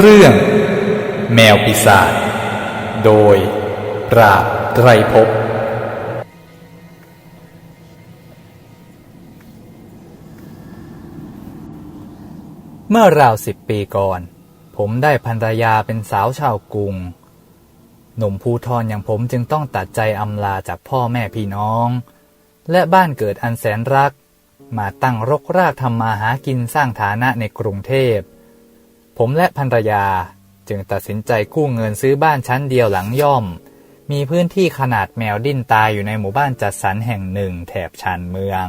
เรื่องแมวปีศาจ โดยปราบไตรภพ เมื่อราวสิบปีก่อน ผมได้ภรรยาเป็นสาวชาวกรุง หนุ่มภูทรอย่างผมจึงต้องตัดใจอำลาจากพ่อแม่พี่น้อง และบ้านเกิดอันแสนรัก มาตั้งรกรากทำมาหากินสร้างฐานะในกรุงเทพ ผมและภรรยาจึงตัดสินใจกู้เงินซื้อบ้านชั้นเดียวหลังย่อม มีพื้นที่ขนาดแมวดิ้นตายอยู่ในหมู่บ้านจัดสรรแห่งหนึ่งแถบชานเมือง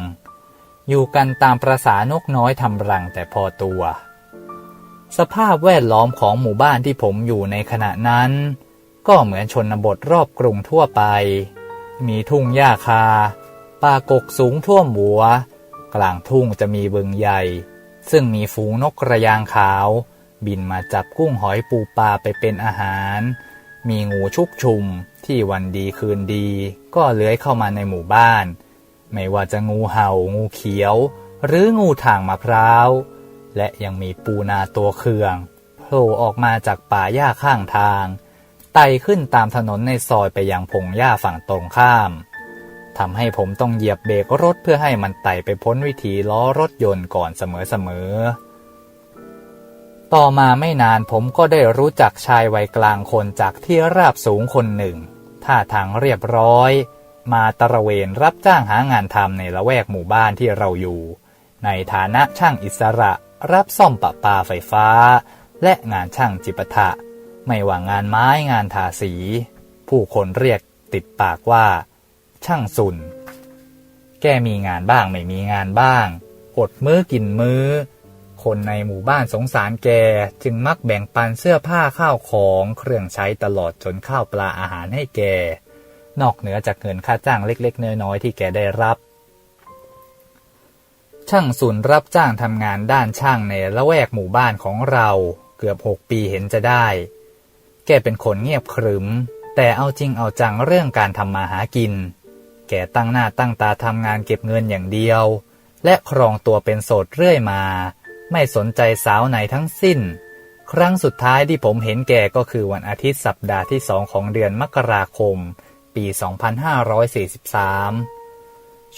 อยู่กันตามประษานกน้อยทำรังแต่พอตัว สภาพแวดล้อมของหมู่บ้านที่ผมอยู่ในขณะนั้น ก็เหมือนชนบทรอบกรุงทั่วไป มีทุ่งหญ้าคา ป่ากกสูงท่วมหัว กลางทุ่งจะมีบึงใหญ่ ซึ่งมีฝูงนกกระยางขาว บินมาจับกุ้งหอยปูปลาไปเป็นอาหาร มีงูชุกชุมที่วันดีคืนดี ก็เลื้อยเข้ามาในหมู่บ้าน ไม่ว่าจะงูเห่างูเขียว หรืองูถ่างมะพร้าว และยังมีปูนาตัวเคืองโผล่ออกมาจากป่าหญ้าข้างทาง ไต่ขึ้นตามถนนในซอยไปยังพงหญ้าฝั่งตรงข้ามทำให้ผมต้องเหยียบเบรกรถเพื่อให้มันไต่ไปพ้นวิถีล้อรถยนต์ก่อนเสมอๆ ต่อมาไม่นานผมก็ได้รู้จักชายวัยกลางคนจากที่ราบสูงคนหนึ่ง ท่าทางเรียบร้อย มาตระเวนรับจ้างหางานทำในละแวกหมู่บ้านที่เราอยู่ ในฐานะช่างอิสระรับซ่อมประปาไฟฟ้า และงานช่างจิปาถะไม่ว่างานไม้งานทาสี ผู้คนเรียกติดปากว่า ช่างสุน แกมีงานบ้างไม่มีงานบ้าง อดมื้อกินมื้อ คนในหมู่บ้านสงสารแก จึงมักแบ่งปันเสื้อผ้าข้าวของเครื่องใช้ตลอดจนข้าวปลาอาหารให้แก นอกเหนือจากเงินค่าจ้างเล็กๆน้อยๆที่แกได้รับ ช่างสุนรับจ้างทำงานด้านช่างในละแวกหมู่บ้านของเรา เกือบหกปีเห็นจะได้ แกเป็นคนเงียบขรึม แต่เอาจริงเอาจังเรื่องการทำมาหากิน แกตั้งหน้าตั้งตาทำงานเก็บเงินอย่างเดียว และครองตัวเป็นโสดเรื่อยมา ไม่สนใจสาวไหนทั้งสิ้น ครั้งสุดท้ายที่ผมเห็นแกก็คือวันอาทิตย์สัปดาห์ที่สองของเดือนมกราคม ปี 2543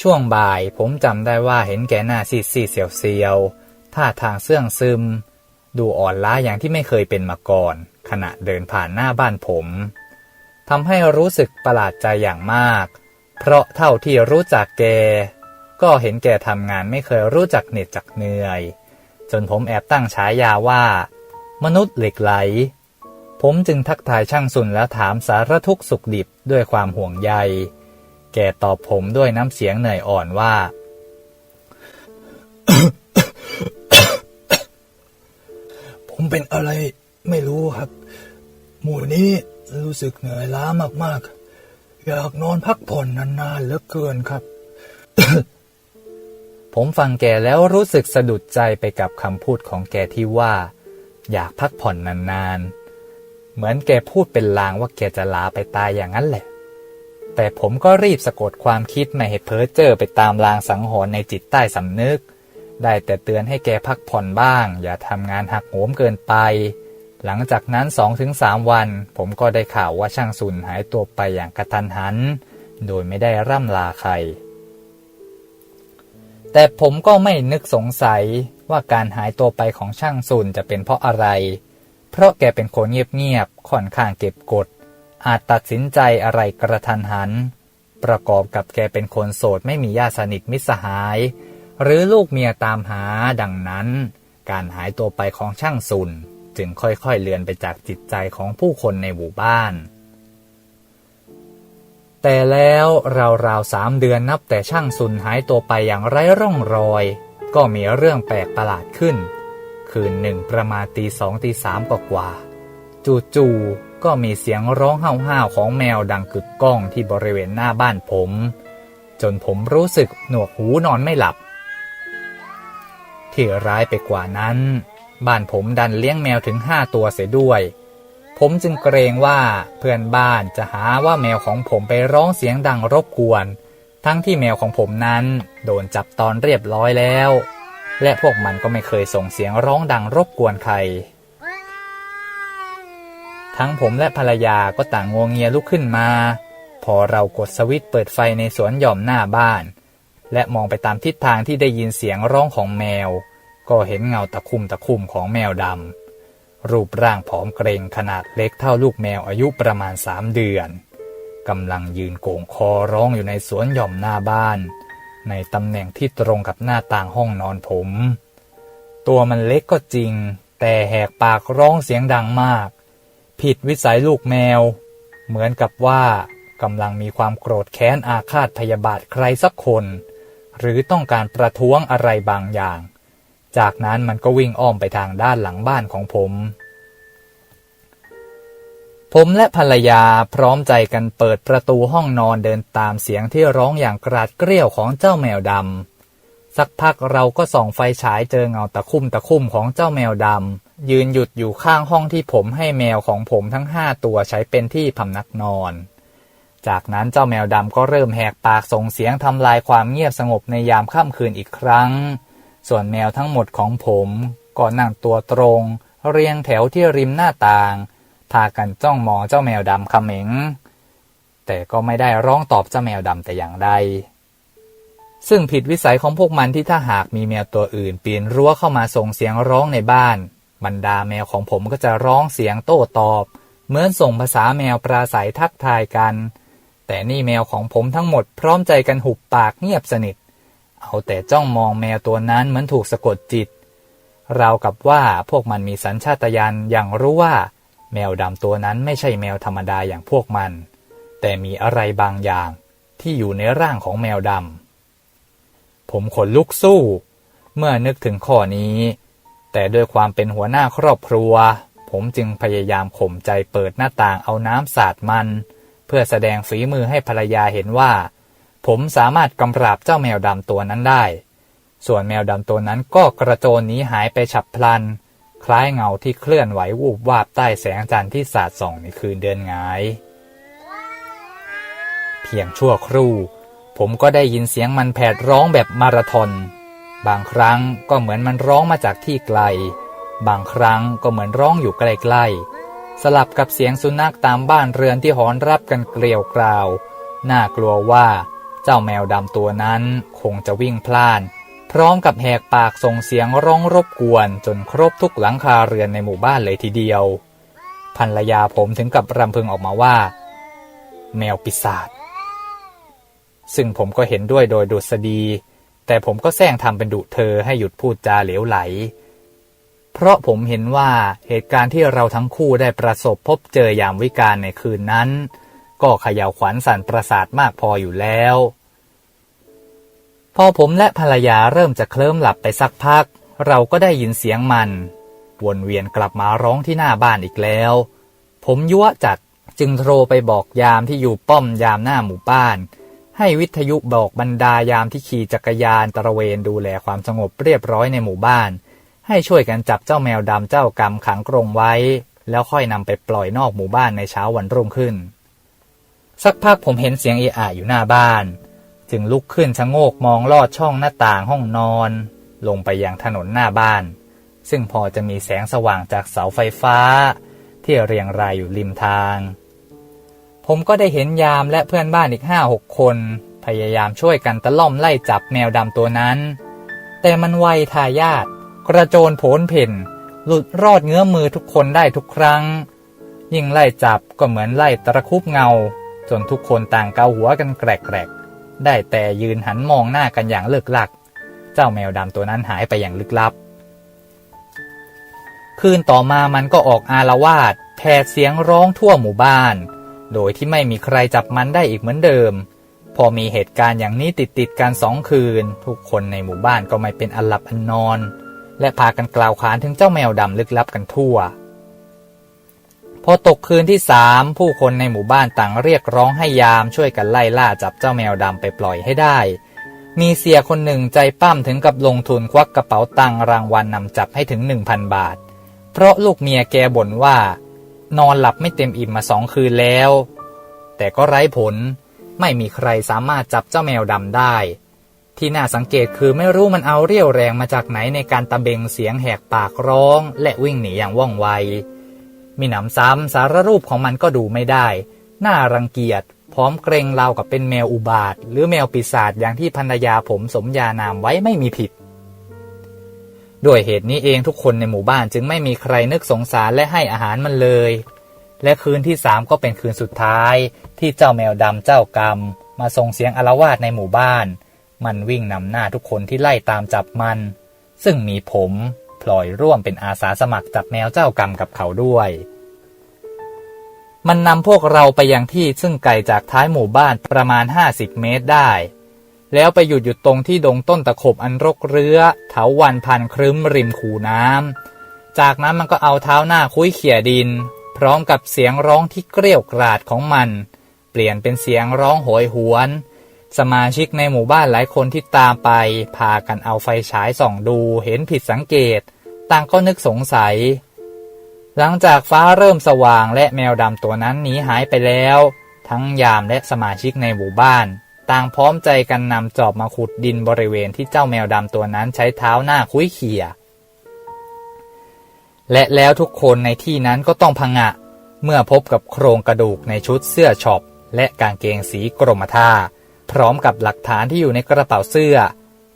ช่วงบ่ายผมจำได้ว่าเห็นแกหน้าซีดซีเสียวๆ ท่าทางเสื่องซึม ดูอ่อนล้าอย่างที่ไม่เคยเป็นมาก่อน ขณะเดินผ่านหน้าบ้านผมทำให้รู้สึกประหลาดใจอย่างมาก เพราะเท่าที่รู้จักแก ก็เห็นแกทำงานไม่เคยรู้จักเหน็ดจักเหนื่อย จนผมแอบตั้งฉายาว่า มนุษย์เหล็กไหล ผมจึงทักทายช่างสุนแล้วถามสารทุกสุขดิบด้วยความห่วงใย แกตอบผมด้วยน้ำเสียงเหนื่อยอ่อนว่า ผมเป็นอะไรไม่รู้ครับ หมู่นี้รู้สึกเหนื่อยล้ามากๆ อยากนอนพักผ่อนนานๆเหลือเกินครับ ผมฟังแกแล้วรู้สึกสะดุดใจไปกับคำพูดของแกที่ว่า อยากพักผ่อนนานๆ เหมือนแกพูดเป็นลางว่าแกจะลาไปตายอย่างนั้นแหละ แต่ผมก็รีบสะกดความคิดไม่ให้เพ้อเจ้อไปตามลางสังหรณ์ในจิตใต้สำนึก ได้แต่เตือนให้แกพักผ่อนบ้าง อย่าทำงานหักโหมเกินไป หลังจากนั้นสองถึงสามวัน ผมก็ได้ข่าวว่าช่างสุนหายตัวไปอย่างกระทันหัน โดยไม่ได้ร่ำลาใคร แต่ผมก็ไม่นึกสงสัยว่าการหายตัวไปของช่างสุนจะเป็นเพราะอะไร เพราะแกเป็นคนเงียบๆ ค่อนข้างเก็บกด อาจตัดสินใจอะไรกระทันหัน ประกอบกับแกเป็นคนโสดไม่มีญาติสนิทมิตรสหาย หรือลูกเมียตามหาดังนั้น การหายตัวไปของช่างสุน จึงค่อยๆเลือนไปจากจิตใจของผู้คนในหมู่บ้าน แต่แล้วราวๆสามเดือนนับแต่ช่างสุนหายตัวไปอย่างไร้ร่องรอย ก็มีเรื่องแปลกประหลาดขึ้น คืนหนึ่งประมาณตีสองตีสามกว่าๆจู่ๆก็มีเสียงร้องห้าวๆของแมวดังกึกก้องที่บริเวณหน้าบ้านผม จนผมรู้สึกหนวกหูนอนไม่หลับ ที่ร้ายไปกว่านั้น บ้านผมดันเลี้ยงแมวถึงห้าตัวเสียด้วย ผมจึงเกรงว่าเพื่อนบ้านจะหาว่าแมวของผมไปร้องเสียงดังรบกวน ทั้งที่แมวของผมนั้นโดนจับตอนเรียบร้อยแล้ว และพวกมันก็ไม่เคยส่งเสียงร้องดังรบกวนใคร ทั้งผมและภรรยาก็ต่างงวงเงียลุกขึ้นมา พอเรากดสวิตช์เปิดไฟในสวนหย่อมหน้าบ้าน และมองไปตามทิศทางที่ได้ยินเสียงร้องของแมว ก็เห็นเงาตะคุ่มตะคุ่มของแมวดำ รูปร่างผอมเกรงขนาดเล็กเท่าลูกแมวอายุประมาณสามเดือนกำลังยืนโก่งคอร้องอยู่ในสวนหย่อมหน้าบ้าน ในตำแหน่งที่ตรงกับหน้าต่างห้องนอนผม ตัวมันเล็กก็จริง แต่แหกปากร้องเสียงดังมาก ผิดวิสัยลูกแมว เหมือนกับว่ากำลังมีความโกรธแค้นอาฆาตพยาบาทใครสักคน หรือต้องการประท้วงอะไรบางอย่าง จากนั้นมันก็วิ่งอ้อมไปทางด้านหลังบ้านของผม ผมและภรรยาพร้อมใจกันเปิดประตูห้องนอนเดินตามเสียงที่ร้องอย่างกราดเกรี้ยวของเจ้าแมวดำ สักพักเราก็ส่องไฟฉายเจอเงาตะคุ่มตะคุ่มของเจ้าแมวดำ ยืนหยุดอยู่ข้างห้องที่ผมให้แมวของผมทั้งห้าตัวใช้เป็นที่พำนักนอนจากนั้นเจ้าแมวดำก็เริ่มแหกปากส่งเสียงทำลายความเงียบสงบในยามค่ำคืนอีกครั้ง ส่วนแมวทั้งหมดของผมก็นั่งตัวตรง เรียงแถวที่ริมหน้าต่าง พากันจ้องมองเจ้าแมวดำเขม็ง แต่ก็ไม่ได้ร้องตอบเจ้าแมวดำแต่อย่างใด ซึ่งผิดวิสัยของพวกมันที่ถ้าหากมีแมวตัวอื่น ปีนรั้วเข้ามาส่งเสียงร้องในบ้าน บรรดาแมวของผมก็จะร้องเสียงโต้ตอบ เหมือนส่งภาษาแมวปราศัยทักทายกัน แต่นี่แมวของผมทั้งหมดพร้อมใจกันหุบปากเงียบสนิท เอาแต่จ้องมองแมวตัวนั้นเหมือนถูกสะกดจิต ราวกับว่าพวกมันมีสัญชาตญาณอย่างรู้ว่า แมวดำตัวนั้นไม่ใช่แมวธรรมดาอย่างพวกมัน แต่มีอะไรบางอย่างที่อยู่ในร่างของแมวดำผมขนลุกสู้ เมื่อนึกถึงข้อนี้ แต่ด้วยความเป็นหัวหน้าครอบครัว ผมจึงพยายามข่มใจเปิดหน้าต่างเอาน้ำสาดมัน เพื่อแสดงฝีมือให้ภรรยาเห็นว่า ผมสามารถกำราบเจ้าแมวดำตัวนั้นได้ ส่วนแมวดำตัวนั้นก็กระโจนหนีหายไปฉับพลัน คล้ายเงาที่เคลื่อนไหววูบวาบใต้แสงจันทร์ที่สาดส่องในคืนเดือนหงาย เพียงชั่วครู่ ผมก็ได้ยินเสียงมันแผดร้องแบบมาราธอน บางครั้งก็เหมือนมันร้องมาจากที่ไกล บางครั้งก็เหมือนร้องอยู่ใกล้ๆ สลับกับเสียงสุนัขตามบ้านเรือนที่หอนรับกันเกลียวกราว น่ากลัวว่า เจ้าแมวดำตัวนั้นคงจะวิ่งพล่าน พร้อมกับแหกปากส่งเสียงร้องรบกวนจนครบทุกหลังคาเรือนในหมู่บ้านเลยทีเดียวภรรยาผมถึงกับรำพึงออกมาว่า แมวปีศาจซึ่งผมก็เห็นด้วยโดยดุษฎีแต่ผมก็แซงทำเป็นดุเธอให้หยุดพูดจาเหลวไหล เพราะผมเห็นว่าเหตุการณ์ที่เราทั้งคู่ได้ประสบพบเจอยามวิกาลในคืนนั้น ก็เขย่าวขวัญสั่นประสาทมากพออยู่แล้ว พอผมและภรรยาเริ่มจะเคลิ้มหลับไปสักพัก เราก็ได้ยินเสียงมันวนเวียนกลับมาร้องที่หน้าบ้านอีกแล้ว ผมยั่วจัดจึงโทรไปบอกยามที่อยู่ป้อมยามหน้าหมู่บ้าน ให้วิทยุบอกบรรดายามที่ขี่จักรยานตระเวนดูแลความสงบเรียบร้อยในหมู่บ้าน ให้ช่วยกันจับเจ้าแมวดำเจ้ากรรมขังกรงไว้ แล้วค่อยนำไปปล่อยนอกหมู่บ้านในเช้าวันรุ่งขึ้น สักพักผมเห็นเสียงเอะอะอยู่หน้าบ้าน จึงลุกขึ้นชะโงกมองลอดช่องหน้าต่างห้องนอน ลงไปยังถนนหน้าบ้าน ซึ่งพอจะมีแสงสว่างจากเสาไฟฟ้า ที่เรียงรายอยู่ริมทาง ผมก็ได้เห็นยามและเพื่อนบ้านอีกห้าหกคน พยายามช่วยกันตะล่อมไล่จับแมวดำตัวนั้น แต่มันไวทายาทกระโจนโผนเพ่น หลุดรอดเงื้อมือทุกคนได้ทุกครั้ง ยิ่งไล่จับก็เหมือนไล่ตะคุบเงา จนทุกคนต่างเกาหัวกันแกรกๆ ได้แต่ยืนหันมองหน้ากันอย่างเลิกลัก เจ้าแมวดำตัวนั้นหายไปอย่างลึกลับ คืนต่อมามันก็ออกอาละวาดแผดเสียงร้องทั่วหมู่บ้าน โดยที่ไม่มีใครจับมันได้อีกเหมือนเดิม พอมีเหตุการณ์อย่างนี้ติดติดกันสองคืน ทุกคนในหมู่บ้านก็ไม่เป็นอันหลับอันนอน และพากันกล่าวขานถึงเจ้าแมวดำลึกลับกันทั่ว พอตกคืนที่สามผู้คนในหมู่บ้านต่างเรียกร้องให้ยามช่วยกันไล่ล่าจับเจ้าแมวดำไปปล่อยให้ได้ มีเสียคนหนึ่งใจปั้มถึงกับลงทุนควักกระเป๋าตังรางวัลนนำจับให้ถึงหนึ่งพันบาท เพราะลูกเมียแกบ่นว่า นอนหลับไม่เต็มอิ่มมาสองคืนแล้ว แต่ก็ไร้ผลไม่มีใครสามารถจับเจ้าแมวดำได้ ที่น่าสังเกตคือไม่รู้มันเอาเรี่ยวแรงมาจากไหนในการตะเบงเสียงแหกปากร้อง และวิ่งหนีอย่างว่องไว มีหนำซ้ำสารรูปของมันก็ดูไม่ได้ น่ารังเกียจ พร้อมเกรงเรากับเป็นแมวอุบาท หรือแมวปีศาจอย่างที่ภรรยาผมสมญานามไว้ไม่มีผิด ด้วยเหตุนี้เองทุกคนในหมู่บ้านจึงไม่มีใครนึกสงสารและให้อาหารมันเลย และคืนที่สามก็เป็นคืนสุดท้าย ที่เจ้าแมวดำเจ้ากรรม มาส่งเสียงอาละวาดในหมู่บ้าน มันวิ่งนำหน้าทุกคนที่ไล่ตามจับมัน ซึ่งมีผม พลอยร่วมเป็นอาสาสมัครจับแมวเจ้ากรรมกับเขาด้วย มันนำพวกเราไปยังที่ซึ่งไกลจากท้ายหมู่บ้านประมาณ 50 เมตรได้ แล้วไปหยุดอยู่ตรงที่ดงต้นตะขบอันรกเรื้อเถาวันพันครึ้มริมคูน้ำ จากนั้นมันก็เอาเท้าหน้าคุ้ยเขี่ยดิน พร้อมกับเสียงร้องที่เกรี้ยวกราดของมัน เปลี่ยนเป็นเสียงร้องโหยหวนสมาชิกในหมู่บ้านหลายคนที่ตามไป พากันเอาไฟฉายส่องดูเห็นผิดสังเกต ต่างก็นึกสงสัย หลังจากฟ้าเริ่มสว่างและแมวดำตัวนั้นหนีหายไปแล้ว ทั้งยามและสมาชิกในหมู่บ้าน ต่างพร้อมใจกันนำจอบมาขุดดินบริเวณที่เจ้าแมวดำตัวนั้นใช้เท้าหน้าคุ้ยเขี่ยและแล้วทุกคนในที่นั้นก็ต้องพังะ เมื่อพบกับโครงกระดูกในชุดเสื้อช็อปและกางเกงสีกรมท่า พร้อมกับหลักฐานที่อยู่ในกระเป๋าเสื้อ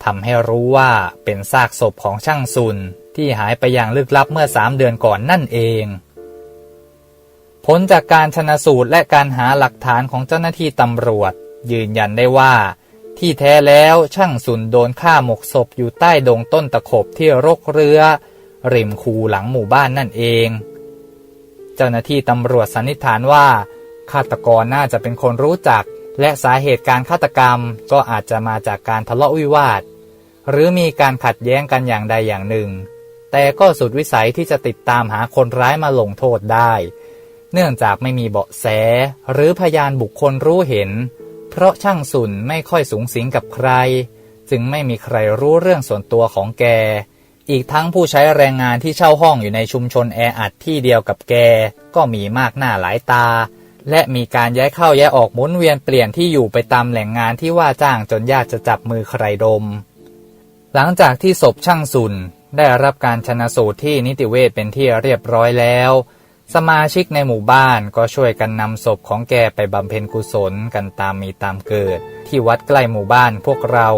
ทำให้รู้ว่าเป็นซากศพของช่างซุน ที่หายไปอย่างลึกลับเมื่อสามเดือนก่อนนั่นเอง ผลจากการชนะสูตรและการหาหลักฐานของเจ้าหน้าที่ตำรวจ ยืนยันได้ว่า ที่แท้แล้วช่างซุนโดนฆ่าหมกศพอยู่ใต้ดงต้นตะขบที่รกเรือ ริมคูหลังหมู่บ้านนั่นเอง เจ้าหน้าที่ตำรวจสันนิษฐานว่าฆาตกรน่าจะเป็นคนรู้จัก และสาเหตุการฆาตกรรมก็อาจจะมาจากการทะเลาะวิวาท หรือมีการขัดแย้งกันอย่างใดอย่างหนึ่ง แต่ก็สุดวิสัยที่จะติดตามหาคนร้ายมาลงโทษได้ เนื่องจากไม่มีเบาะแส หรือพยานบุคคลรู้เห็น เพราะช่างสุนไม่ค่อยสูงสิงกับใคร จึงไม่มีใครรู้เรื่องส่วนตัวของแก อีกทั้งผู้ใช้แรงงานที่เช่าห้องอยู่ในชุมชนแออัดที่เดียวกับแก ก็มีมากหน้าหลายตา และมีการย้ายเข้าย้ายออกหมุนเวียนเปลี่ยนที่อยู่ไปตามแหล่งงานที่ว่าจ้างจนยากจะจับมือใครดม หลังจากที่ศพช่างสุน ได้รับการชนะสูตรที่นิติเวชเป็นที่เรียบร้อยแล้ว สมาชิกในหมู่บ้านก็ช่วยกันนำศพของแกไปบำเพ็ญกุศลกันตามมีตามเกิด ที่วัดใกล้หมู่บ้านพวกเรา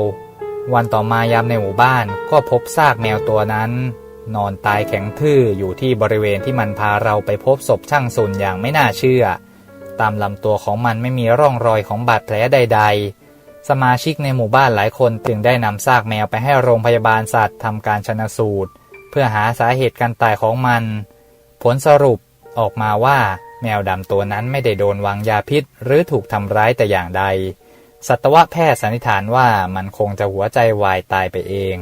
วันต่อมายามในหมู่บ้านก็พบซากแมวตัวนั้น นอนตายแข็งทื่ออยู่ที่บริเวณที่มันพาเราไปพบศพช่างสุนอย่างไม่น่าเชื่อ ตามลำตัวของมันไม่มีร่องรอยของบาดแผลใด ๆ สมาชิกในหมู่บ้านหลายคนจึงได้นำซากแมวไปให้โรงพยาบาลสัตว์ทำการชนสูตร เพื่อหาสาเหตุการตายของมัน ผลสรุปออกมาว่าแมวดำตัวนั้นไม่ได้โดนวางยาพิษ หรือถูกทำร้ายแต่อย่างใด สัตวแพทย์สันนิษฐานว่ามันคงจะหัวใจวายตายไปเอง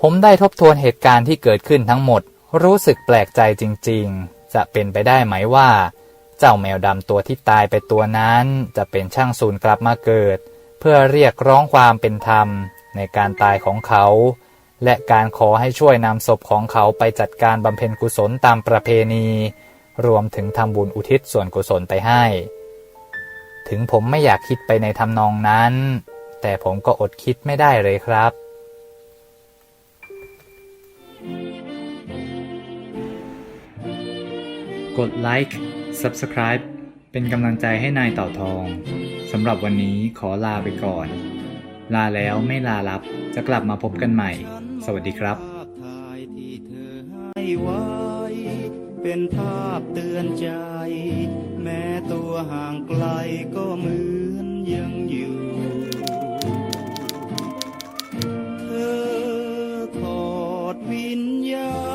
ผมได้ทบทวนเหตุการณ์ที่เกิดขึ้นทั้งหมด รู้สึกแปลกใจจริง ๆ จะเป็นไปได้ไหมว่า เจ้าแมวดำตัวที่ตายไปตัวนั้นจะเป็นช่างสูนกลับมาเกิด เพื่อเรียกร้องความเป็นธรรมในการตายของเขา และการขอให้ช่วยนำศพของเขาไปจัดการบำเพ็ญกุศลตามประเพณี รวมถึงทำบุญอุทิศส่วนกุศลไปให้ ถึงผมไม่อยากคิดไปในทำนองนั้น แต่ผมก็อดคิดไม่ได้เลยครับกดไลค์ Subscribe เป็นกำลังใจให้นายเต่าทองสำหรับวันนี้ขอลาไปก่อน ลาแล้วไม่ลาลับจะกลับมาพบกันใหม่ สวัสดีครับเป็นภาพเตือนใจ แม้ตัวห่างไกลก็เหมือนยังอยู่เธอถอดวิญญาณ